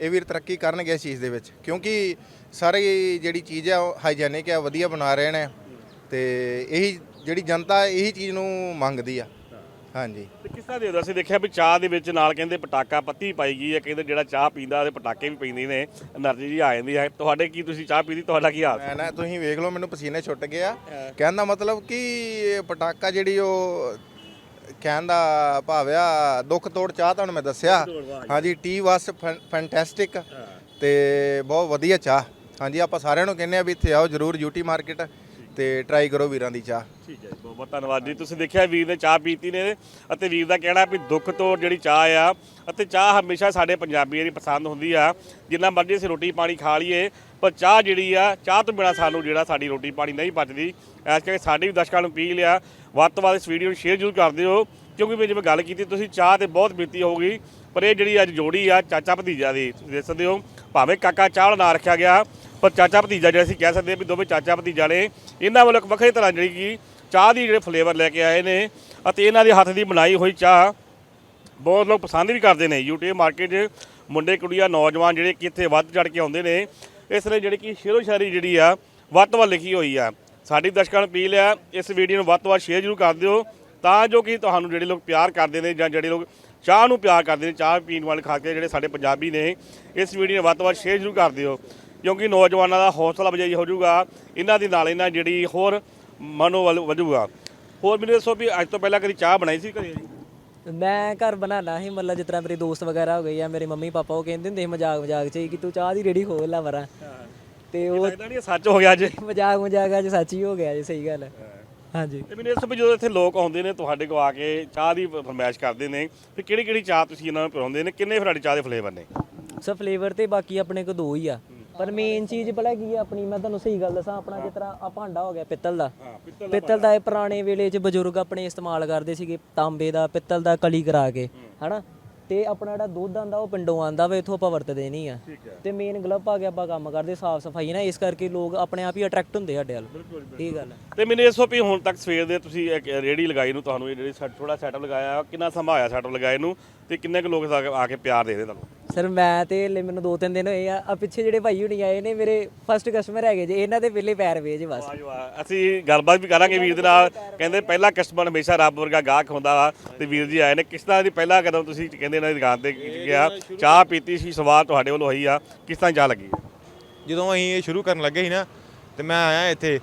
ਇਹ ਵੀਰ ਤਰੱਕੀ ਕਰਨਗੇ ਇਸ ਚੀਜ਼ ਦੇ ਵਿੱਚ। ਕਿਉਂਕਿ ਸਾਰੀ ਜਿਹੜੀ ਚੀਜ਼ ਆ ਹਾਈਜੈਨਿਕ ਆ ਵਧੀਆ ਬਣਾ ਰਹੇ ਨੇ ਤੇ ਇਹੀ ਜਿਹੜੀ ਜਨਤਾ ਇਹੀ ਚੀਜ਼ ਨੂੰ ਮੰਗਦੀ ਆ। ਹਾਂਜੀ। ਤੇ ਕਿਸ ਤਰ੍ਹਾਂ ਦੇ ਅਸੀਂ ਦੇਖਿਆ ਵੀ ਚਾਹ ਦੇ ਵਿੱਚ ਨਾਲ ਕਹਿੰਦੇ ਪਟਾਕਾ ਪੱਤੀ ਪਾਈ ਗਈ ਹੈ ਕਹਿੰਦੇ ਜਿਹੜਾ ਚਾਹ ਪੀਂਦਾ ਉਹਦੇ ਪਟਾਕੇ ਵੀ ਪੈਂਦੇ ਨੇ એનર્ਜੀ ਜੀ ਆ ਜਾਂਦੀ ਹੈ ਤੁਹਾਡੇ ਕੀ ਤੁਸੀਂ ਚਾਹ ਪੀਦੀ ਤੁਹਾਡਾ ਕੀ ਹਾਲ? ਹੈ ਨਾ ਤੁਸੀਂ ਵੇਖ ਲਓ ਮੈਨੂੰ ਪਸੀਨੇ ਛੁੱਟ ਗਿਆ ਕਹਿਣ ਦਾ ਮਤਲਬ ਕਿ ਪਟਾਕਾ ਜਿਹੜੀ ਉਹ ਕਹਿਣ ਦਾ ਭਾਵ ਆ ਦੁੱਖ ਤੋੜ ਚਾਹ ਤੁਹਾਨੂੰ ਮੈਂ ਦੱਸਿਆ। ਹਾਂਜੀ ਟੀ ਵਾਸ ਫੈਂਟੈਸਟਿਕ ਤੇ ਬਹੁਤ ਵਧੀਆ ਚਾਹ। ਹਾਂਜੀ ਆਪਾਂ ਸਾਰਿਆਂ ਨੂੰ ਕਹਿੰਦੇ ਆ ਵੀ ਇੱਥੇ ਆਓ ਜਰੂਰ ਯੂਟੀ ਮਾਰਕੀਟ ਤੇ ਟਰਾਈ ਕਰੋ ਵੀਰਾਂ ਦੀ ਚਾਹ। ਠੀਕ ਹੈ ਜੀ ਬਹੁਤ ਬਹੁਤ ਧੰਨਵਾਦ ਜੀ। ਤੁਸੀਂ ਦੇਖਿਆ ਵੀਰ ਨੇ ਚਾਹ ਪੀਤੀ ਨੇ ਅਤੇ ਵੀਰ ਦਾ ਕਹਿਣਾ ਵੀ ਦੁੱਖ ਤੋਂ ਜਿਹੜੀ ਚਾਹ ਆ ਅਤੇ ਚਾਹ ਹਮੇਸ਼ਾ ਸਾਡੇ ਪੰਜਾਬੀਆਂ ਦੀ ਪਸੰਦ ਹੁੰਦੀ ਆ। ਜਿੰਨਾ ਮਰਜ਼ੀ ਅਸੀਂ ਰੋਟੀ ਪਾਣੀ ਖਾ ਲਈਏ ਪਰ ਚਾਹ ਜਿਹੜੀ ਆ, ਚਾਹ ਤੋਂ ਬਿਨਾ ਸਾਨੂੰ ਜਿਹੜਾ ਸਾਡੀ ਰੋਟੀ ਪਾਣੀ ਨਹੀਂ ਪਚਦੀ। ਇਸ ਕਰਕੇ ਸਾਡੇ ਵੀ ਦਰਸ਼ਕਾਂ ਨੂੰ ਅਪੀਲ ਆ, ਵੱਧ ਤੋਂ ਵੱਧ ਇਸ ਵੀਡੀਓ ਨੂੰ ਸ਼ੇਅਰ ਜ਼ਰੂਰ ਕਰ ਦਿਓ। ਕਿਉਂਕਿ ਮੈਂ ਜਿਵੇਂ ਗੱਲ ਕੀਤੀ, ਤੁਸੀਂ ਚਾਹ ਤੇ ਬਹੁਤ ਬੀਤੀ ਹੋਊਗੀ, ਪਰ ਇਹ ਜਿਹੜੀ ਅੱਜ ਜੋੜੀ ਆ, ਚਾਚਾ ਭਤੀਜਾ ਦੀ, ਤੁਸੀਂ ਦੇਖ ਸਕਦੇ ਹੋ। ਭਾਵੇਂ ਕਾਕਾ ਚਾਹ ਵਾਲਾ ਨਾ ਰੱਖਿਆ ਗਿਆ, ਪਰ ਚਾਚਾ ਭਤੀਜਾ ਜਿਹੜਾ ਅਸੀਂ ਕਹਿ ਸਕਦੇ ਹਾਂ ਵੀ ਦੋਵੇਂ ਚਾਚਾ ਭਤੀਜਾ ਨੇ, ਇਹਨਾਂ ਵੱਲੋਂ ਇੱਕ ਵੱਖਰੀ ਤਰ੍ਹਾਂ ਜਿਹੜੀ ਕਿ ਚਾਹ ਦੀ ਜਿਹੜੇ ਫਲੇਵਰ ਲੈ ਕੇ ਆਏ ਨੇ, ਅਤੇ ਇਹਨਾਂ ਦੇ ਹੱਥ ਦੀ ਬਣਾਈ ਹੋਈ ਚਾਹ ਬਹੁਤ ਲੋਕ ਪਸੰਦ ਵੀ ਕਰਦੇ ਨੇ। ਯੂਟੀ ਮਾਰਕੀਟ 'ਚ ਮੁੰਡੇ, ਕੁੜੀਆਂ, ਨੌਜਵਾਨ ਜਿਹੜੇ ਕਿ ਇੱਥੇ ਵੱਧ ਚੜ ਕੇ ਆਉਂਦੇ ਨੇ ਇਸ ਲਈ ਜਿਹੜੀ ਕਿ ਸ਼ੇਰੋ ਸ਼ਾਇਰੀ ਜਿਹੜੀ ਆ, ਵੱਧ ਤੋਂ ਵੱਧ ਲਿਖੀ ਹੋਈ ਆ। ਸਾਡੀ ਦਰਸ਼ਕਾਂ ਨੂੰ ਅਪੀਲ ਆ, ਇਸ ਵੀਡੀਓ ਨੂੰ ਵੱਧ ਤੋਂ ਵੱਧ ਸ਼ੇਅਰ ਜ਼ਰੂਰ ਕਰ ਦਿਓ, ਤਾਂ ਜੋ ਕਿ ਤੁਹਾਨੂੰ ਜਿਹੜੇ ਲੋਕ ਪਿਆਰ ਕਰਦੇ ਨੇ ਜਾਂ ਜਿਹੜੇ ਲੋਕ ਚਾਹ ਨੂੰ ਪਿਆਰ ਕਰਦੇ ਨੇ, ਚਾਹ ਪੀਣ ਵਾਲੇ ਖਾਸ ਕੇ ਜਿਹੜੇ ਸਾਡੇ ਪੰਜਾਬੀ ਨੇ, ਇਸ ਵੀਡੀਓ ਨੂੰ ਵੱਧ ਤੋਂ ਵੱਧ ਸ਼ੇਅਰ ਜ਼ਰੂਰ ਕਰ ਦਿਓ। ਕਿਉਂਕਿ ਨੌਜਵਾਨਾਂ ਦਾ ਹੌਸਲਾ ਅਫਜ਼ਾਈ ਹੋ ਜਾਊਗਾ, ਇਹਨਾਂ ਦੇ ਨਾਲ ਇਹਨਾਂ ਜਿਹੜੀ ਹੋਰ ਮਨੋਬਲ ਵਧੂਗਾ। ਹੋਰ ਮੈਨੂੰ ਦੱਸੋ ਵੀ ਅੱਜ ਤੋਂ ਪਹਿਲਾਂ ਕਦੀ ਚਾਹ ਬਣਾਈ ਸੀ ਘਰੇ? ਜੀ ਮੈਂ ਘਰ ਬਣਾਉਣਾ ਸੀ ਮਤਲਬ ਜਿਸ ਤਰ੍ਹਾਂ ਮੇਰੇ ਦੋਸਤ ਵਗੈਰਾ ਹੋ ਗਏ ਜਾਂ ਮੇਰੇ ਮੰਮੀ ਪਾਪਾ ਉਹ ਕਹਿੰਦੇ ਹੁੰਦੇ ਸੀ ਮਜ਼ਾਕ ਮਜ਼ਾਕ 'ਚ ਕਿ ਤੂੰ ਚਾਹ ਦੀ ਰੇੜੀ ਖੋਲ ਲਾ ਵਰਾਂ। ਤੇ ਉਹ ਲੱਗਦਾ ਨਹੀਂ ਇਹ ਸੱਚ ਹੋ ਗਿਆ ਅੱਜ ਮਜ਼ਾਕ ਮਜ਼ਾਕ ਅੱਜ ਸੱਚ ਹੀ ਹੋ ਗਿਆ ਜੀ ਸਹੀ ਗੱਲ ਹੈ। ਹਾਂਜੀ। ਤੇ ਮੈਨੂੰ ਇਸ ਵੀ ਜਦੋਂ ਇੱਥੇ ਲੋਕ ਆਉਂਦੇ ਨੇ ਤੁਹਾਡੇ ਕੋਲ ਆ ਕੇ ਚਾਹ ਦੀ ਫਰਮਾਇਸ਼ ਕਰਦੇ ਨੇ ਫਿਰ ਕਿਹੜੀ ਕਿਹੜੀ ਚਾਹ ਤੁਸੀਂ ਇਹਨਾਂ ਨੂੰ ਪਿਲਾਉਂਦੇ ਨੇ? ਕਿੰਨੇ ਤੁਹਾਡੀ ਚਾਹ ਦੇ ਫਲੇਵਰ ਨੇ? ਸੋ ਫਲੇਵਰ ਤੇ ਬਾਕੀ ਆਪਣੇ ਕੋ ਦੋ ਹੀ ਆ। ਪਰ ਮੇਨ ਚੀਜ਼ ਪਤਾ ਕੀ ਆ ਆਪਣੀ ਮੈਂ ਤੁਹਾਨੂੰ ਸਹੀ ਗੱਲ ਦੱਸਾਂ ਆਪਣਾ ਜਿਸ ਤਰ੍ਹਾਂ ਆ ਭਾਂਡਾ ਹੋ ਗਿਆ ਪਿੱਤਲ ਦਾ। ਹਾਂ ਪਿੱਤਲ ਦਾ ਇਹ ਪੁਰਾਣੇ ਵੇਲੇ 'ਚ ਬਜ਼ੁਰਗ ਆਪਣੇ ਇਸਤੇਮਾਲ ਕਰਦੇ ਸੀਗੇ ਤਾਂਬੇ ਦਾ ਪਿੱਤਲ ਦਾ ਕਲੀ ਕਰਾ ਕੇ ਹਨਾ? ਤੇ ਆਪਣਾ ਜਿਹੜਾ ਦੁੱਧ ਆਂਦਾ ਉਹ ਪਿੰਡੋਂ ਆਂਦਾ ਵਾ ਇਥੋਂ ਆਪਾਂ ਵਰਤਦੇ ਨਹੀਂ ਆ। ਤੇ ਮੇਨ ਗਲਵ ਆ ਕੇ ਆਪਾਂ ਕੰਮ ਕਰਦੇ ਸਾਫ਼ ਸਫ਼ਾਈ ਨਾ ਇਸ ਕਰਕੇ ਲੋਕ ਆਪਣੇ ਆਪ ਹੀ ਅਟਰੈਕਟ ਹੁੰਦੇ ਸਾਡੇ ਵੱਲ। ਇਹ ਗੱਲ ਹੈ ਤੇ ਮੈਨੂੰ ਇਸ ਵੀ ਹੁਣ ਤੱਕ ਸਵੇਰ ਦੇ ਤੁਸੀਂ ਇੱਕ ਰੇੜੀ ਲਗਾਈ ਨੂੰ ਤੁਹਾਨੂੰ ਇਹ ਜਿਹੜੀ ਥੋੜਾ ਸੈਟਅਪ ਲਗਾਇਆ ਕਿੰਨਾ ਸਮਾਂ ਆਇਆ ਸੈਟਅਪ ਲਗਾਏ ਨੂੰ ਤੇ ਕਿੰਨੇ ਕੁ ਲੋਕ ਆ ਕੇ- ਆ ਕੇ ਪਿਆਰ ਦੇ ਰਹੇ ਤੁਹਾਨੂੰ? ਸਰ ਮੈਂ ਤੇ ਹਲੇ ਮੈਨੂੰ ਦੋ ਤਿੰਨ ਦਿਨ ਹੋਏ ਆ। ਆ ਪਿੱਛੇ ਜਿਹੜੇ ਭਾਈ ਹੁਣੀ ਆਏ ਨੇ ਮੇਰੇ ਫਸਟ ਕਸਟਮਰ ਹੈਗੇ ਜੇ ਇਹਨਾਂ ਦੇ ਪਹਿਲੇ ਪੈਰ ਵੇ ਜੇ ਬਸ। ਵਾਹ ਜੀ ਵਾਹ। ਅਸੀਂ ਗੱਲਬਾਤ ਵੀ ਕਰਾਂਗੇ ਵੀਰ ਦੇ ਨਾਲ। ਕਹਿੰਦੇ ਪਹਿਲਾ ਕਸਟਮਰ ਹਮੇਸ਼ਾ ਰੱਬ ਵਰਗਾ ਗਾਹਕ ਹੁੰਦਾ ਵਾ ਤੇ ਵੀਰ ਜੀ ਆਏ ਨੇ। ਕਿਸ ਤਰ੍ਹਾਂ ਦੀ ਪਹਿਲਾ ਕਦਮ ਤੁਸੀਂ ਕਹਿੰਦੇ ਇਹਨਾਂ ਦੀ ਦੁਕਾਨ ਤੇ ਗਿਆ? ਚਾਹ ਪੀਤੀ ਸੀ ਸਵਾਦ ਤੁਹਾਡੇ ਵੱਲੋਂ ਹੋਈ ਆ। ਕਿਸ ਤਰ੍ਹਾਂ ਚਾਹ ਲੱਗੀ? ਜਦੋਂ ਅਸੀਂ ਇਹ ਸ਼ੁਰੂ ਕਰਨ ਲੱਗੇ ਸੀ ਨਾ ਤੇ ਮੈਂ ਆਇਆ ਇੱਥੇ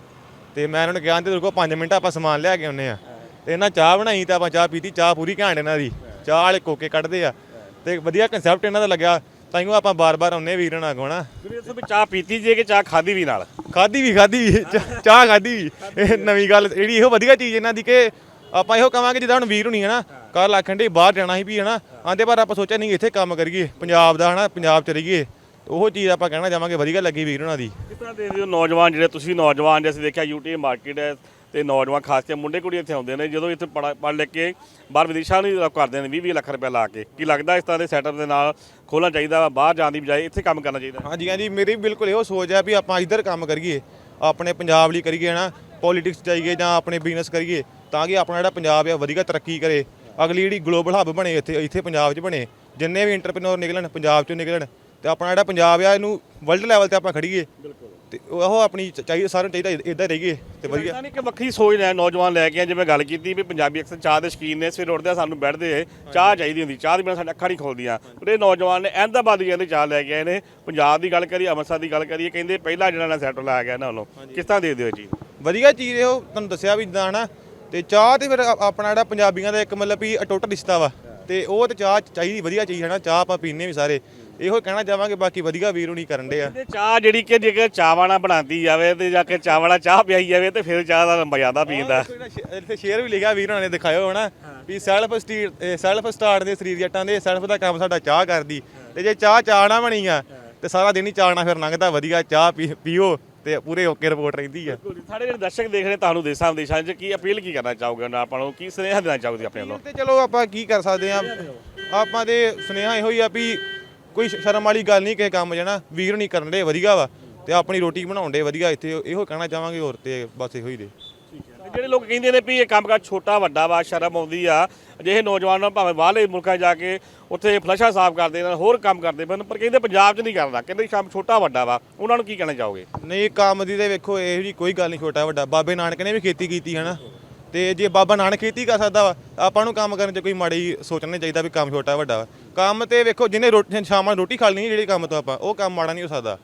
ਤੇ ਮੈਂ ਇਹਨਾਂ ਨੂੰ ਕਿਹਾ ਤੇ ਦੇਖੋ 5 ਮਿੰਟ ਆਪਾਂ ਸਮਾਨ ਲਿਆ ਕੇ ਆਉਨੇ ਆ ਤੇ ਇਹਨਾਂ ਚਾਹ ਬਣਾਈ ਤੇ ਆਪਾਂ ਚਾਹ ਪੀਤੀ ਚਾਹ ਪੂਰੀ ਘੈਂਟ ਇਹਨਾਂ ਦੀ। ਚਾਹ ਵਾਲੇ ਕੋਕੇ ਕੱਢਦੇ ਆ। ਤੇ ਵਧੀਆ ਕਨਸੈਪਟ ਇਹਨਾਂ ਦਾ ਲੱਗਿਆ। ਤਾਈਓ ਆਪਾਂ ਬਾਰ-ਬਾਰ ਆਉਨੇ ਵੀਰਾਂ ਨਾਲ ਗੋਣਾ ਵੀਰੇ ਦੱਸੋ ਵੀ ਚਾਹ ਪੀਤੀ ਜੇ ਕਿ ਚਾਹ ਖਾਦੀ ਵੀ ਨਾਲ? ਖਾਦੀ ਵੀ ਖਾਦੀ ਵੀ ਚਾਹ ਖਾਦੀ ਵੀ। ਇਹ ਨਵੀਂ ਗੱਲ ਜਿਹੜੀ ਇਹੋ ਵਧੀਆ ਚੀਜ਼ ਇਹਨਾਂ ਦੀ ਕਿ ਆਪਾਂ ਇਹੋ ਕਵਾਂਗੇ ਜਿੱਦਾਂ ਹੁਣ ਵੀਰ ਹੁਣੀ ਹੈ ਨਾ ਕੱਲ ਆਖਣ ਦੇ ਬਾਹਰ ਜਾਣਾ ਸੀ ਵੀ ਹੈ ਨਾ ਆਂਦੇ ਪਰ ਆਪਾਂ ਸੋਚਿਆ ਨਹੀਂ ਇੱਥੇ ਕੰਮ ਕਰੀਏ ਪੰਜਾਬ ਦਾ ਹਨਾ ਪੰਜਾਬ ਚ ਰਹੀਏ। ਉਹ ਚੀਜ਼ ਆਪਾਂ ਕਹਿਣਾ ਚਾਹਾਂਗੇ ਵਧੀਆ ਲੱਗੀ ਵੀਰ ਹੁਣਾਂ ਦੀ। ਕਿਸ ਤਰ੍ਹਾਂ ਦੇ ਹੋ ਨੌਜਵਾਨ ਜਿਹੜੇ ਤੁਸੀਂ ਨੌਜਵਾਨ ਜਿਵੇਂ ਦੇਖਿਆ ਯੂਟੀ ਮਾਰਕੀਟ ਹੈ ਤੇ ਨੌਜਵਾਨ ਖਾਸ ਕਰਕੇ ਮੁੰਡੇ ਕੁੜੀ ਇੱਥੇ ਆਉਂਦੇ ਨੇ ਜਦੋਂ ਇੱਥੇ ਪੜ੍ਹ ਲਿਖ ਕੇ ਬਾਹਰ ਵਿਦੇਸ਼ਾਂ ਨੂੰ ਕਰਦੇ ਨੇ 20 20 ਲੱਖ ਰੁਪਏ ਲਾ ਕੇ। ਕੀ ਲੱਗਦਾ ਇਸ ਤਰ੍ਹਾਂ ਦੇ ਸੈਟਅਪ ਦੇ ਨਾਲ ਖੋਲਣਾ ਚਾਹੀਦਾ ਬਾਹਰ ਜਾਣ ਦੀ ਬਜਾਏ ਇੱਥੇ ਕੰਮ ਕਰਨਾ ਚਾਹੀਦਾ? ਹਾਂਜੀ ਹਾਂਜੀ ਮੇਰੀ ਬਿਲਕੁਲ ਇਹੋ ਸੋਚ ਹੈ ਵੀ ਆਪਾਂ ਇੱਧਰ ਕੰਮ ਕਰੀਏ ਆਪਣੇ ਪੰਜਾਬ ਲਈ ਕਰੀਏ ਨਾ ਪੋਲਿਟਿਕਸ ਜਾਈਏ ਜਾਂ ਆਪਣੇ ਬਿਜ਼ਨਸ ਕਰੀਏ ਤਾਂ ਕਿ ਆਪਣਾ ਜਿਹੜਾ ਪੰਜਾਬ ਹੈ ਵਧੀਆ ਤਰੱਕੀ ਕਰੇ। ਅਗਲੀ ਜਿਹੜੀ ਗਲੋਬਲ ਹੱਬ ਬਣੇ ਇੱਥੇ ਇੱਥੇ ਪੰਜਾਬ 'ਚ ਬਣੇ ਜਿੰਨੇ ਵੀ ਇੰਟਰਪ੍ਰੀਨੋਰ ਨਿਕਲਣ ਪੰਜਾਬ 'ਚੋਂ ਨਿਕਲਣ ਤੇ ਆਪਣਾ ਜਿਹੜਾ ਪੰਜਾਬ ਆ ਇਹਨੂੰ ਵਰਲਡ ਲੈਵਲ ਤੇ ਆਪਾਂ ਖੜੀਏ ਤੇ ਉਹ ਆਪਣੀ ਚਾਹੀਦਾ ਸਾਰਿਆਂ ਨੂੰ ਚਾਹੀਦਾ ਇਦਾਂ ਰਹੀਏ ਤੇ ਵਧੀਆ। ਨਹੀਂ ਕਿ ਵੱਖਰੀ ਸੋਚ ਨੇ ਨੌਜਵਾਨ ਲੈ ਕੇ ਆਏ, ਜਿਵੇਂ ਗੱਲ ਕੀਤੀ ਵੀ ਪੰਜਾਬੀ ਅਕਸਰ ਚਾਹ ਦੇ ਸ਼ਕੀਨ ਨੇ ਸਵੇਰ ਉੱਠਦੇ ਸਾਨੂੰ ਬੈਠਦੇ ਚਾਹ ਚਾਹੀਦੀ ਹੁੰਦੀ ਚਾਹ ਦੀ ਬਿਨਾਂ ਸਾਡੀ ਅੱਖਾਂ ਨਹੀਂ ਖੁੱਲਦੀਆਂ। ਪਰ ਇਹ ਨੌਜਵਾਨ ਨੇ ਅਹਿਮਦਾਬਾਦ ਦੀ ਕਹਿੰਦੇ ਚਾਹ ਲੈ ਕੇ ਆਏ ਨੇ ਪੰਜਾਬ ਦੀ ਗੱਲ ਕਰੀਏ ਅੰਮ੍ਰਿਤਸਰ ਦੀ ਗੱਲ ਕਰੀਏ ਕਹਿੰਦੇ ਪਹਿਲਾ ਜਿਹੜਾ ਨਾ ਸੈਟਲ ਲਾਇਆ ਗਿਆ ਇਹਨਾਂ ਵੱਲੋਂ ਕਿਸ ਤਰ੍ਹਾਂ ਦੇ ਦਿਓ ਜੀ ਵਧੀਆ ਚੀਜ਼ ਇਹੋ ਤੁਹਾਨੂੰ ਦੱਸਿਆ ਵੀ ਇਦਾਂ ਹਨਾ। ਤੇ ਚਾਹ ਤੇ ਫਿਰ ਆ- ਆਪਣਾ ਜਿਹੜਾ ਪੰਜਾਬੀਆਂ ਦਾ ਇੱਕ ਮਤਲਬ ਵੀ ਅਟੁੱਟ ਰਿਸ਼ਤਾ ਵਾ। ਤੇ ਉਹ ਤੇ ਚਾਹ ਚਾਹੀਦੀ ਵਧੀਆ ਚੀਜ਼ ਹੈ ਨਾ ਚਾਹ ਆਪਾਂ ਪੀਨੇ ਵੀ ਸਾਰੇ। ਇਹੋ ਕਹਿਣਾ ਚਾਹਾਂਗੇ ਬਾਕੀ ਵਧੀਆ ਵੀਰ ਹੁਣੀ ਕਰਨ ਦੇ ਆ। ਤੇ ਚਾਹ ਜਿਹੜੀ ਕਿ ਜੇਕਰ ਚਾਵਾਂ ਨਾਲ ਬਣਾਉਂਦੀ ਜਾਵੇ ਤੇ ਜਾ ਕੇ ਚਾਵਾਂ ਨਾਲ ਚਾਹ ਪਿਆਈ ਜਾਵੇ ਤੇ ਫਿਰ ਚਾਹ ਦਾ ਮਜ਼ਾ ਆਉਂਦਾ ਪੀਣ ਦਾ। ਇੱਥੇ ਸ਼ੇਅਰ ਵੀ ਲਿਖਿਆ ਵੀਰ ਹੁਣਾਂ ਨੇ ਦਿਖਾਇਓ ਹਨਾ ਵੀ ਸੈਲਫ ਸਟੀਟ ਸੈਲਫ ਸਟਾਰਟ ਦੇ ਸਰੀਰ ਜੱਟਾਂ ਦੇ ਸੈਲਫ ਦਾ ਕੰਮ ਸਾਡਾ ਚਾਹ ਕਰਦੀ। ਤੇ ਜੇ ਚਾਹ ਚਾਹ ਨਾ ਬਣੀ ਆ ਤੇ ਸਾਰਾ ਦਿਨ ਹੀ ਚਾਹ ਨਾਲ ਫਿਰ ਲੰਘਦਾ ਵਧੀਆ ਚਾਹ ਪੀ- ਪੀਓ। ਤੇ ਪੂਰੇ ਓਕੇ ਰਿਪੋਰਟ ਰਹਿੰਦੀ ਆ। ਸਾਡੇ ਜਿਹੜੇ ਦਰਸ਼ਕ ਦੇਖ ਰਹੇ ਤੁਹਾਨੂੰ ਦੇਸ਼ਾਂ ਵਿਦੇਸ਼ਾਂ 'ਚ ਕੀ ਅਪੀਲ ਕੀ ਕਰਨਾ ਚਾਹੋਗੇ ਉਹਨਾਂ ਆਪਾਂ ਨੂੰ? ਕੀ ਸੁਨੇਹਾ ਦੇਣਾ ਚਾਹੋਗੇ ਆਪਣੇ ਵੱਲੋਂ? ਤੇ ਚਲੋ ਆਪਾਂ ਕੀ ਕਰ ਸਕਦੇ ਆ ਆਪਾਂ ਦੇ ਸੁਨੇਹਾ ਇਹੋ ਹੀ ਆ ਵੀ ਕੋਈ ਸ਼ਰਮ ਵਾਲੀ ਗੱਲ ਨਹੀਂ ਕਿਸੇ ਕੰਮ ਜਣਾ ਵੀਰ ਨਹੀਂ ਕਰਨ ਦੇ ਵਧੀਆ ਵਾ। ਤੇ ਆਪਣੀ ਰੋਟੀ ਬਣਾਉਣ ਦੇ ਵਧੀਆ। ਇੱਥੇ ਇਹੋ ਕਹਿਣਾ ਚਾਹਾਂਗੇ ਹੋਰ ਤੇ ਬਸ ਇਹੋ ਹੀ ਦੇ। ਜਿਹੜੇ ਲੋਕ ਕਹਿੰਦੇ ਨੇ ਵੀ ਇਹ ਕੰਮਕਾਰ ਛੋਟਾ, ਵੱਡਾ ਵਾ, ਸ਼ਰਮ ਆਉਂਦੀ ਆ, ਅਜਿਹੇ ਨੌਜਵਾਨ ਭਾਵੇਂ ਬਾਹਰਲੇ ਮੁਲਕਾਂ 'ਚ ਜਾ ਕੇ ਉੱਥੇ ਫਲਸ਼ਾ ਸਾਫ਼ ਕਰਦੇ ਨੇ, ਹੋਰ ਕੰਮ ਕਰਦੇ ਪਏ ਨੇ, ਪਰ ਕਹਿੰਦੇ ਪੰਜਾਬ 'ਚ ਨਹੀਂ ਕਰਦਾ, ਕਹਿੰਦੇ ਕੰਮ ਛੋਟਾ, ਵੱਡਾ ਵਾ, ਉਹਨਾਂ ਨੂੰ ਕੀ ਕਹਿਣਾ ਚਾਹੋਗੇ? ਨਹੀਂ, ਕੰਮ ਦੀ ਤੇ ਵੇਖੋ, ਇਹੋ ਜੀ ਕੋਈ ਗੱਲ ਨਹੀਂ, ਛੋਟਾ, ਵੱਡਾ। ਬਾਬੇ ਨਾਨਕ ਨੇ ਵੀ ਖੇਤੀ ਕੀਤੀ ਹੈ ਨਾ ਤੇ ਜੇ ਬਾਬਾ ਨਾਨਕ ਖੇਤੀ ਕਰ ਸਕਦਾ ਵਾ, ਆਪਾਂ ਨੂੰ ਕੰਮ ਕਰਨ 'ਚ ਕੋਈ ਮਾੜੀ ਸੋਚਣਾ ਨਹੀਂ ਚਾਹੀਦਾ ਵੀ ਕੰਮ ਛੋਟਾ, ਵੱਡਾ ਵਾ। ਕੰਮ ਤੇ ਵੇਖੋ ਜਿਹਨੇ ਰੋਟੀ ਸ਼ਾਮਾਂ ਨੂੰ ਰੋਟੀ ਖਾ ਲੈਣੀ ਜਿਹੜੇ ਕੰਮ ਤੋਂ ਆਪਾਂ, ਉਹ ਕੰਮ ਮਾੜਾ ਨਹੀਂ ਹੋ ਸਕਦਾ।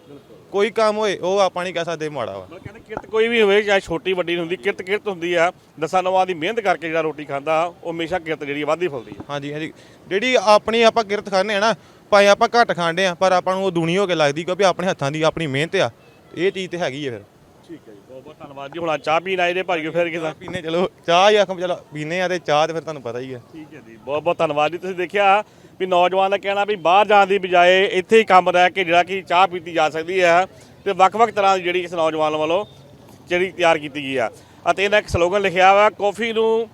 ਕੋਈ ਕੰਮ ਹੋਏ ਉਹ ਆਪਾਂ ਨਹੀਂ ਕਹਿ ਸਕਦੇ ਮਾੜਾ ਵਾ। ਮਤਲਬ ਕਹਿੰਦੇ ਕਿਰਤ ਕੋਈ ਵੀ ਹੋਵੇ ਚਾਹੇ ਛੋਟੀ ਵੱਡੀ ਹੁੰਦੀ ਕਿਰਤ ਕਿਰਤ ਹੁੰਦੀ ਆ। ਦਸਾਂ ਨਵਾਂ ਦੀ ਮਿਹਨਤ ਕਰਕੇ ਜਿਹੜਾ ਰੋਟੀ ਖਾਂਦਾ ਉਹ ਹਮੇਸ਼ਾ ਕਿਰਤ ਜਿਹੜੀ ਵੱਧਦੀ ਫੁੱਲਦੀ ਆ। ਹਾਂਜੀ ਹਾਂਜੀ। ਜਿਹੜੀ ਆਪਣੀ ਆਪਾਂ ਕਿਰਤ ਖਾਂਦੇ ਆ ਨਾ ਭਾਵੇਂ ਆਪਾਂ ਘੱਟ ਖਾਂਦੇ ਆ ਪਰ ਆਪਾਂ ਨੂੰ ਉਹ ਦੁਨੀ ਹੋ ਕੇ ਲੱਗਦੀ ਕਿਉਂਕਿ ਆਪਣੇ ਹੱਥਾਂ ਦੀ ਆਪਣੀ ਮਿਹਨਤ ਆ। ਇਹ ਚੀਜ਼ ਤੇ ਹੈਗੀ ਆ ਫਿਰ। ਠੀਕ ਹੈ ਜੀ ਬਹੁਤ ਬਹੁਤ ਧੰਨਵਾਦ ਜੀ। ਹੁਣ ਚਾਹ ਪੀਣ ਆਏ ਜੇ ਭਾਈ ਫਿਰ ਕਿਦਾਂ? ਪੀਨੇ ਚਲੋ ਚਾਹ ਹੀ ਆਖਮ ਚਲੋ ਪੀਨੇ ਆ ਤੇ ਚਾਹ ਤੇ ਫਿਰ ਤੁਹਾਨੂੰ ਪਤਾ ਹੀ ਆ। ਠੀਕ ਹੈ ਜੀ ਬਹੁਤ ਬਹੁਤ ਧੰਨਵਾਦ ਜੀ। ਤੁਸੀਂ ਦੇਖਿਆ ਵੀ ਨੌਜਵਾਨ ਦਾ ਕਹਿਣਾ ਵੀ ਬਾਹਰ ਜਾਣ ਦੀ ਬਜਾਏ ਇੱਥੇ ਹੀ ਕੰਮ ਰਹਿ ਕੇ ਜਿਹੜਾ ਕਿ ਚਾਹ ਪੀਤੀ ਜਾ ਸਕਦੀ ਹੈ ਤੇ ਵੱਖ-ਵੱਖ ਤਰ੍ਹਾਂ ਦੀ ਜਿਹੜੀ ਇਸ ਨੌਜਵਾਨ ਵੱਲੋਂ ਜਿਹੜੀ ਤਿਆਰ ਕੀਤੀ ਗਈ ਆ। ਅਤੇ ਇਹਨਾਂ ਇੱਕ ਸਲੋਗਨ ਲਿਖਿਆ ਵਾ ਕੌਫੀ ਨੂੰ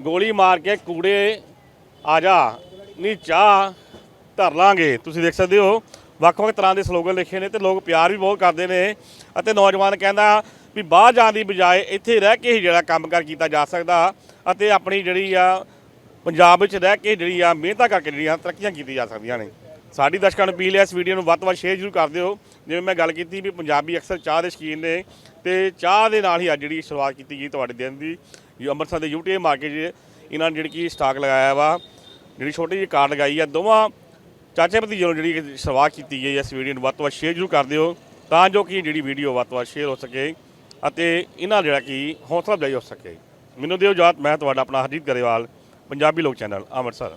ਗੋਲੀ ਮਾਰ ਕੇ ਕੂੜੇ ਆ ਜਾ ਨਹੀਂ ਚਾਹ ਧਰ ਲਾਂਗੇ। ਤੁਸੀਂ ਦੇਖ ਸਕਦੇ ਹੋ ਵੱਖ-ਵੱਖ ਤਰ੍ਹਾਂ ਦੇ ਸਲੋਗਨ ਲਿਖੇ ਨੇ ਤੇ ਲੋਕ ਪਿਆਰ ਵੀ ਬਹੁਤ ਕਰਦੇ ਨੇ ਅਤੇ ਨੌਜਵਾਨ ਕਹਿੰਦਾ ਵੀ ਬਾਹਰ ਜਾਣ ਦੀ ਬਜਾਏ ਇੱਥੇ ਰਹਿ ਕੇ ਹੀ ਜਿਹੜਾ ਕੰਮਕਾਰ ਕੀਤਾ ਜਾ ਸਕਦਾ ਅਤੇ ਆਪਣੀ ਜਿਹੜੀ ਆ ਪੰਜਾਬ ਵਿੱਚ ਰਹਿ ਕੇ ਜਿਹੜੀ ਆ ਮਿਹਨਤਾਂ ਕਰਕੇ ਜਿਹੜੀਆਂ ਤਰੱਕੀਆਂ ਕੀਤੀਆਂ ਜਾ ਸਕਦੀਆਂ ਨੇ। ਸਾਡੀ ਦਰਸ਼ਕਾਂ ਨੂੰ ਅਪੀਲ ਹੈ ਇਸ ਵੀਡੀਓ ਨੂੰ ਵੱਧ ਤੋਂ ਵੱਧ ਸ਼ੇਅਰ ਜ਼ਰੂਰ ਕਰ ਦਿਓ। ਜਿਵੇਂ ਮੈਂ ਗੱਲ ਕੀਤੀ ਵੀ ਪੰਜਾਬੀ ਅਕਸਰ ਚਾਹ ਦੇ ਸ਼ੌਕੀਨ ਨੇ ਤੇ ਚਾਹ ਦੇ ਨਾਲ ਹੀ ਅੱਜ ਜਿਹੜੀ ਸ਼ੁਰੂਆਤ ਕੀਤੀ ਗਈ ਤੁਹਾਡੇ ਦਿਨ ਦੀ। ਅੰਮ੍ਰਿਤਸਰ ਦੇ ਯੂਟੀਏ ਮਾਰਕੀਟ 'ਚ ਇਹਨਾਂ ਨੇ ਜਿਹੜੀ ਕੀ ਸਟਾਕ ਲਗਾਇਆ ਵਾ, ਜਿਹੜੀ ਛੋਟੀ ਜਿਹੀ ਕਾਰ ਲਗਾਈ ਆ, ਦੋਵਾਂ ਚਾਚੇ ਭਤੀਜੇ ਨੂੰ ਜਿਹੜੀ ਕਿ ਸ਼ੁਰੂਆਤ ਕੀਤੀ ਗਈ ਹੈ ਇਸ ਵੀਡੀਓ ਨੂੰ ਵੱਧ ਤੋਂ ਵੱਧ ਸ਼ੇਅਰ ਜ਼ਰੂਰ ਕਰ ਦਿਓ, ਤਾਂ ਜੋ ਕਿ ਜਿਹੜੀ ਵੀਡੀਓ ਵੱਧ ਤੋਂ ਵੱਧ ਸ਼ੇਅਰ ਹੋ ਸਕੇ ਅਤੇ ਇਹਨਾਂ ਜਿਹੜਾ ਕਿ ਹੌਸਲਾ ਅਫਜ਼ਾਈ ਹੋ ਸਕੇ। ਮੈਨੂੰ ਦਿਓ ਜਾਤ ਮੈਂ ਤੁਹਾਡਾ ਆਪਣਾ ਹਰਜੀਤ ਗਰੇਵਾਲ, ਪੰਜਾਬੀ ਲੋਕ ਚੈਨਲ, ਅੰਮ੍ਰਿਤਸਰ।